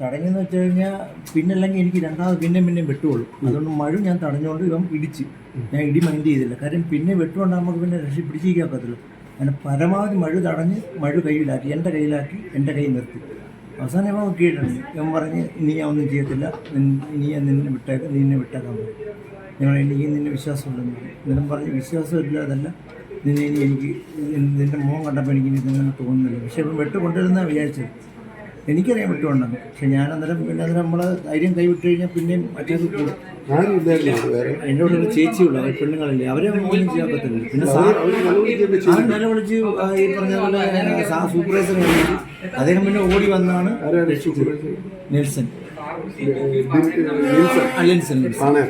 തടഞ്ഞെന്ന് വെച്ച് കഴിഞ്ഞാൽ പിന്നല്ലെങ്കിൽ എനിക്ക് രണ്ടാമത് പിന്നെയും പിന്നെയും വെട്ടുള്ളൂ. അതുകൊണ്ട് മഴ ഞാൻ തടഞ്ഞുകൊണ്ട് ഇവൻ ഇടിച്ച്. ഞാൻ ഇടി മൈൻഡ് ചെയ്തില്ല. കാര്യം പിന്നെ വെട്ടുകൊണ്ട് നമുക്ക് പിന്നെ രക്ഷ പിടിച്ചിരിക്കാൻ പറ്റത്തില്ല. അങ്ങനെ പരമാവധി മഴ തടഞ്ഞ് മഴ കയ്യിലാക്കി എന്റെ കയ്യിലാക്കി എന്റെ കൈ നിർത്തി. അവസാനം ഇവൻ കീഴടങ്ങി ഇവൻ പറഞ്ഞ് നീ ഞാൻ ഒന്നും ചെയ്യത്തില്ല. നീ ഞാൻ നിന്നെ വിട്ടേക്കാം നീ എന്നെ വിട്ടേക്കാൻ പറ്റും ഞങ്ങൾ എനിക്ക് നിന്നെ വിശ്വാസമുണ്ടെന്ന് പറഞ്ഞു ഇവനും പറഞ്ഞ് വിശ്വാസമില്ലാതല്ല. നിന്നെ ഇനി എനിക്ക് നിന്റെ മുഖം കണ്ടപ്പോൾ എനിക്ക് നിന്നെ തോന്നുന്നില്ല. പക്ഷേ ഇപ്പം വെട്ട് കൊണ്ടുവരുന്ന വിചാരിച്ചത്. എനിക്കറിയാൻ പറ്റുമുണ്ടെന്ന് പക്ഷെ ഞാൻ അന്നേരം പിന്നെ അന്നേരം നമ്മൾ ധൈര്യം കൈവിട്ട് കഴിഞ്ഞാൽ പിന്നെയും മറ്റേത് കൂടും. എന്റെ കൂടെ ഒരു ചേച്ചിയുള്ളൂ അവർ പെണ്ണുങ്ങളില്ലേ. അവരെ ഒന്നും ചെയ്യാൻ പറ്റില്ല പിന്നെ സാർ വിളിച്ച് നിലവിളിച്ച് ഈ പറഞ്ഞ പോലെ സാ സൂപ്പർവൈസർ അദ്ദേഹം പിന്നെ ഓടി വന്നാണ് രക്ഷിച്ചത്. നെൽസൺ.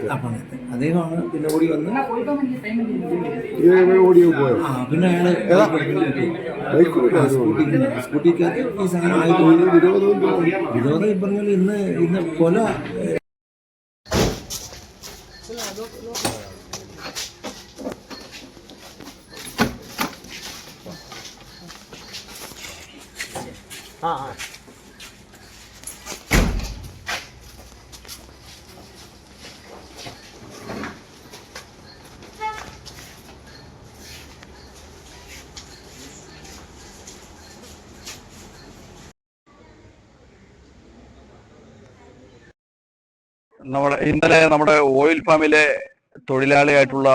ആ അദ്ദേഹമാണ് പിന്നെ ഓടി വന്ന് ഓടി ആ പിന്നെ അയാൾ സ്കൂട്ടിക്കകത്ത് ഈ സാധനം. വിരോധം ഈ പറഞ്ഞ പോലെ ഇന്ന് ഇന്ന് കൊല നമ്മുടെ ഇന്നലെ നമ്മുടെ ഓയിൽ ഫാമിലെ തൊഴിലാളിയായിട്ടുള്ള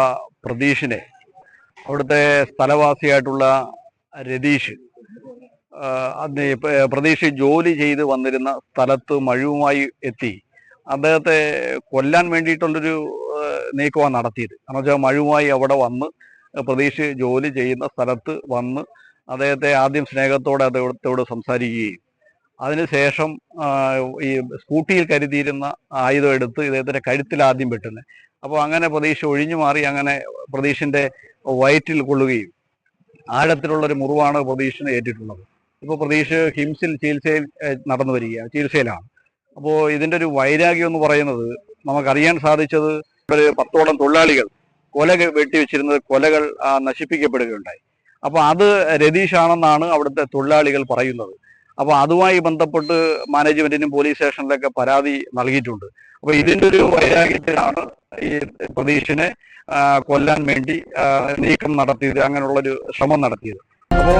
പ്രതീഷിനെ അവിടുത്തെ സ്ഥലവാസിയായിട്ടുള്ള രതീഷ് പ്രതീഷ് ജോലി ചെയ്ത് വന്നിരുന്ന സ്ഥലത്ത് മഴുവുമായി എത്തി. അദ്ദേഹത്തെ കൊല്ലാൻ വേണ്ടിയിട്ടുള്ളൊരു നീക്കമാണ് നടത്തിയത്. കാരണം വെച്ചാൽ മഴുവുമായി അവിടെ വന്ന് പ്രതീഷ് ജോലി ചെയ്യുന്ന സ്ഥലത്ത് വന്ന് അദ്ദേഹത്തെ ആദ്യം സ്നേഹത്തോടെ അദ്ദേഹത്തോട് സംസാരിക്കുകയും അതിനുശേഷം ഈ സ്കൂട്ടിയിൽ കരുതിയിരുന്ന ആയുധം എടുത്ത് ഇദ്ദേഹത്തിന്റെ കഴുത്തിൽ ആദ്യം പെട്ടെന്ന് അപ്പോൾ അങ്ങനെ പ്രതീക്ഷ ഒഴിഞ്ഞു മാറി അങ്ങനെ പ്രതീഷിന്റെ വയറ്റിൽ കൊള്ളുകയും ആഴത്തിലുള്ള ഒരു മുറിവാണ് പ്രതീഷിന് ഏറ്റിട്ടുള്ളത്. ഇപ്പോൾ പ്രതീഷ് ഹിംസിൽ ചികിത്സയിൽ നടന്നു വരികയാണ് ചികിത്സയിലാണ്. അപ്പോൾ ഇതിന്റെ ഒരു വൈരാഗ്യം എന്ന് പറയുന്നത് നമുക്കറിയാൻ സാധിച്ചത് ഒരു പത്തോളം തൊഴിലാളികൾ കൊല വെട്ടിവെച്ചിരുന്നത് കൊലകൾ നശിപ്പിക്കപ്പെടുകയുണ്ടായി. അപ്പോൾ അത് രതീഷാണെന്നാണ് അവിടുത്തെ തൊഴിലാളികൾ പറയുന്നത്. അപ്പോൾ അതുമായി ബന്ധപ്പെട്ട് മാനേജ്മെന്റിനും പോലീസ് സ്റ്റേഷനിലൊക്കെ പരാതി നൽകിയിട്ടുണ്ട്. അപ്പോൾ ഇതിന്റെ ഒരു വൈരാഗ്യത്തിലാണ് ഈ പ്രതീഷിനെ കൊല്ലാൻ വേണ്ടി നീക്കം നടത്തിയത് അങ്ങനെയുള്ളൊരു ശ്രമം നടത്തിയത്. അപ്പോൾ